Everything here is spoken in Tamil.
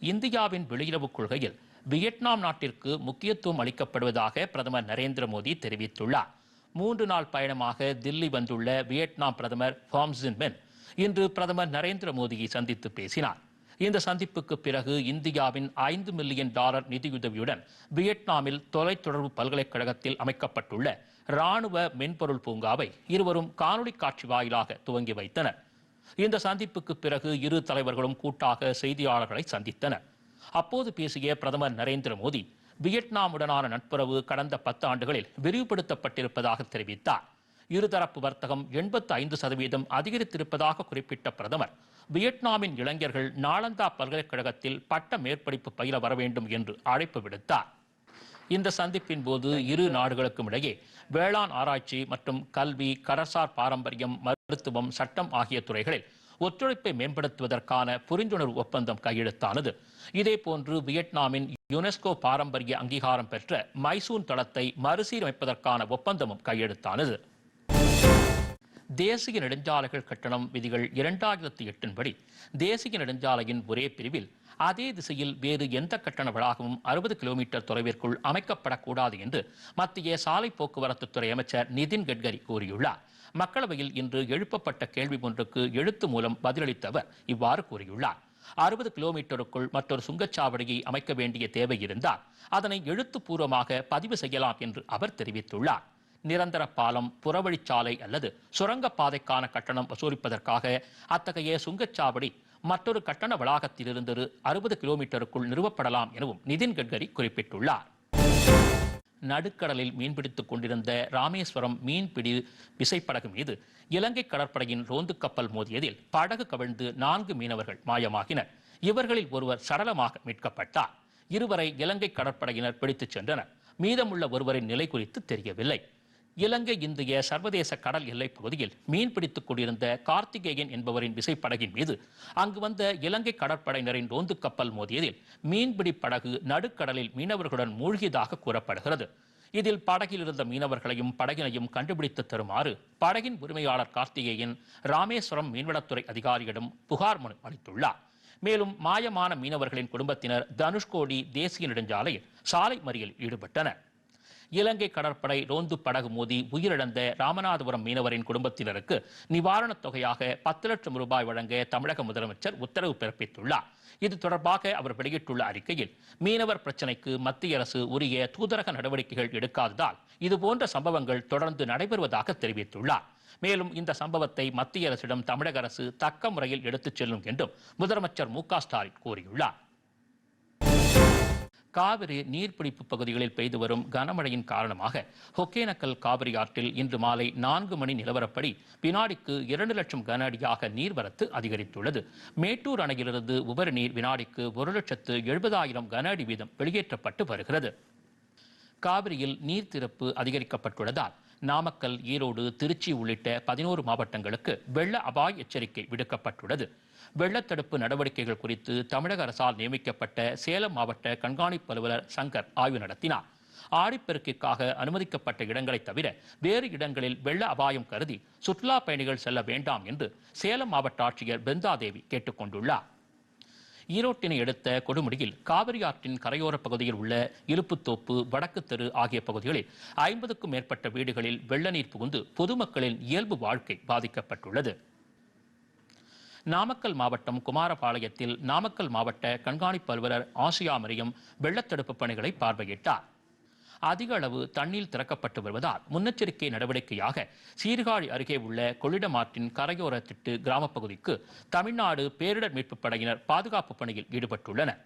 இந்தியாவின் வெளியுறவுக் கொள்கையில் வியட்நாம் நாட்டிற்கு முக்கியத்துவம் அளிக்கப்படுவதாக பிரதமர் நரேந்திர மோடி தெரிவித்துள்ளார். மூன்று நாள் பயணமாக தில்லி வந்துள்ள வியட்நாம் பிரதமர் ஃபாம்ஸின் மென் இன்று பிரதமர் நரேந்திர மோடியை சந்தித்து பேசினார். இந்த சந்திப்புக்கு பிறகு இந்தியாவின் ஐந்து மில்லியன் டாலர் நிதியுதவியுடன் வியட்நாமில் தொலைத்தொடர்பு பல்கலைக்கழகத்தில் அமைக்கப்பட்டுள்ள ராணுவ மென்பொருள் பூங்காவை இருவரும் காணொலி காட்சி வாயிலாக துவங்கி வைத்தனர். இந்த சந்திப்புக்கு பிறகு இரு தலைவர்களும் கூட்டாக செய்தியாளர்களை சந்தித்தனர். அப்போது பேசிய பிரதமர் நரேந்திர மோடி வியட்நாமுடனான நட்புறவு கடந்த பத்து ஆண்டுகளில் விரிவுபடுத்தப்பட்டிருப்பதாக தெரிவித்தார். இருதரப்பு வர்த்தகம் எண்பத்து ஐந்து சதவீதம் அதிகரித்திருப்பதாக குறிப்பிட்ட பிரதமர் வியட்நாமின் இளைஞர்கள் நாளந்தா பல்கலைக்கழகத்தில் பட்ட மேற்படிப்பு பயில வர வேண்டும் என்று அழைப்பு விடுத்தார். இந்த சந்திப்பின் போது இரு நாடுகளுக்கும் இடையே வேளாண் ஆராய்ச்சி மற்றும் கல்வி கடற்சார் பாரம்பரியம் மருத்துவம் சட்டம் ஆகிய துறைகளில் ஒத்துழைப்பை மேம்படுத்துவதற்கான புரிந்துணர்வு ஒப்பந்தம் கையெழுத்தானது. இதேபோன்று வியட்நாமின் யுனெஸ்கோ பாரம்பரிய அங்கீகாரம் பெற்ற மைசூன் தளத்தை மறுசீரமைப்பதற்கான ஒப்பந்தமும் கையெழுத்தானது. தேசிய நெடுஞ்சாலைகள் கட்டணம் விதிகள் இரண்டாயிரத்தி எட்டின் படி தேசிய நெடுஞ்சாலையின் ஒரே பிரிவில் அதே திசையில் வேறு எந்த கட்டண வளாகமும் அறுபது கிலோமீட்டர் தொலைவிற்குள் அமைக்கப்படக்கூடாது என்று மத்திய சாலை போக்குவரத்துத்துறை அமைச்சர் நிதின் கட்கரி கூறியுள்ளார். மக்களவையில் இன்று எழுப்பப்பட்ட கேள்வி ஒன்றுக்கு எழுத்து மூலம் பதிலளித்த அவர் இவ்வாறு கூறியுள்ளார். அறுபது கிலோமீட்டருக்குள் மற்றொரு சுங்கச்சாவடியை அமைக்க வேண்டிய தேவை இருந்தால் அதனை எழுத்துப்பூர்வமாக பதிவு செய்யலாம் என்று அவர் தெரிவித்துள்ளார். நிரந்தர பாலம் புறவழிச்சாலை அல்லது சுரங்கப்பாதைக்கான கட்டணம் வசூலிப்பதற்காக அத்தகைய சுங்கச்சாவடி மற்றொரு கட்டண வளாகத்திலிருந்து அறுபது கிலோமீட்டருக்குள் நிறுவப்படலாம் எனவும் நிதின் கட்கரி குறிப்பிட்டுள்ளார். நடுக்கடலில் மீன்பிடித்துக் கொண்டிருந்த ராமேஸ்வரம் மீன்பிடி விசைப்படகு மீது இலங்கை கடற்படையின் ரோந்து கப்பல் மோதியதில் படகு கவிழ்ந்து நான்கு மீனவர்கள் மாயமாகினர். இவர்களில் ஒருவர் சடலமாக மீட்கப்பட்டார். இருவரை இலங்கை கடற்படையினர் பிடித்துச் சென்றனர். மீதமுள்ள ஒருவரின் நிலை குறித்து தெரியவில்லை. இலங்கை இந்திய சர்வதேச கடல் எல்லைப் பகுதியில் மீன்பிடித்துக் கொண்டிருந்த கார்த்திகேயன் என்பவரின் விசைப்படகின் மீது அங்கு வந்த இலங்கை கடற்படையினரின் ரோந்து கப்பல் மோதியதில் மீன்பிடி படகு நடுக்கடலில் மீனவர்களுடன் மூழ்கியதாக கூறப்படுகிறது. இதில் படகில் இருந்த மீனவர்களையும் படகினையும் கண்டுபிடித்து தருமாறு படகின் உரிமையாளர் கார்த்திகேயன் ராமேஸ்வரம் மீன்வளத்துறை அதிகாரியிடம் புகார் மனு அளித்துள்ளார். மேலும் மாயமான மீனவர்களின் குடும்பத்தினர் தனுஷ்கோடி தேசிய நெடுஞ்சாலையில் சாலை மறியலில் ஈடுபட்டனர். இலங்கை கடற்படை ரோந்து படகு மோதி உயிரிழந்த ராமநாதபுரம் மீனவரின் குடும்பத்தினருக்கு நிவாரணத் தொகையாக பத்து லட்சம் ரூபாய் வழங்க தமிழக முதலமைச்சர் உத்தரவு பிறப்பித்துள்ளார். இது தொடர்பாக அவர் வெளியிட்டுள்ள அறிக்கையில் மீனவர் பிரச்சினைக்கு மத்திய அரசு உரிய தூதரக நடவடிக்கைகள் எடுக்காததால் இதுபோன்ற சம்பவங்கள் தொடர்ந்து நடைபெறுவதாக தெரிவித்துள்ளார். மேலும் இந்த சம்பவத்தை மத்திய அரசிடம் தமிழக அரசு தக்க முறையில் எடுத்துச் செல்லும் என்றும் முதலமைச்சர் மு க ஸ்டாலின் கூறியுள்ளார். காவிரி நீர்பிடிப்பு பகுதிகளில் பெய்து வரும் கனமழையின் காரணமாக ஒகேனக்கல் காவிரி ஆற்றில் இன்று மாலை நான்கு மணி நிலவரப்படி வினாடிக்கு இரண்டு லட்சம் கன அடியாக நீர்வரத்து அதிகரித்துள்ளது. மேட்டூர் அணையிலிருந்து உபரி நீர் வினாடிக்கு ஒரு லட்சத்து எழுபதாயிரம் கன அடி வீதம் வெளியேற்றப்பட்டு வருகிறது. காவிரியில் நீர் திறப்பு அதிகரிக்கப்பட்டுள்ளதால் நாமக்கல் ஈரோடு திருச்சி உள்ளிட்ட பதினோரு மாவட்டங்களுக்கு வெள்ள அபாய எச்சரிக்கை விடுக்கப்பட்டுள்ளது. வெள்ளத்தடுப்பு நடவடிக்கைகள் குறித்து தமிழக அரசால் நியமிக்கப்பட்ட சேலம் மாவட்ட கண்காணிப்பு அலுவலர் சங்கர் ஆய்வு நடத்தினார். ஆடிப்பெருக்கிற்காக அனுமதிக்கப்பட்ட இடங்களை தவிர வேறு இடங்களில் வெள்ள அபாயம் கருதி சுற்றுலா பயணிகள் செல்ல வேண்டாம் என்று சேலம் மாவட்ட ஆட்சியர் பெந்தாதேவி கேட்டுக்கொண்டுள்ளார். ஈரோட்டினை அடுத்த கொடுமுடியில் காவிரி ஆற்றின் கரையோர பகுதியில் உள்ள இருப்புத்தோப்பு வடக்கு தெரு ஆகிய பகுதிகளில் ஐம்பதுக்கும் மேற்பட்ட வீடுகளில் வெள்ள நீர் புகுந்து பொதுமக்களின் இயல்பு வாழ்க்கை பாதிக்கப்பட்டுள்ளது. நாமக்கல் மாவட்டம் குமாரபாளையத்தில் நாமக்கல் மாவட்ட கண்காணிப்பு அலுவலர் ஆசியா மரியம் வெள்ளத்தடுப்பு பணிகளை பார்வையிட்டார். அதிக அளவு தண்ணீர் திறக்கப்பட்டு வருவதால் முன்னெச்சரிக்கை நடவடிக்கையாக சீர்காழி அருகே உள்ள கொள்ளிடம் ஆற்றின் கரையோர திட்டு கிராமப் பகுதிக்கு தமிழ்நாடு பேரிடர் மீட்புப் படையினர் பாதுகாப்பு பணியில் ஈடுபட்டுள்ளனர்.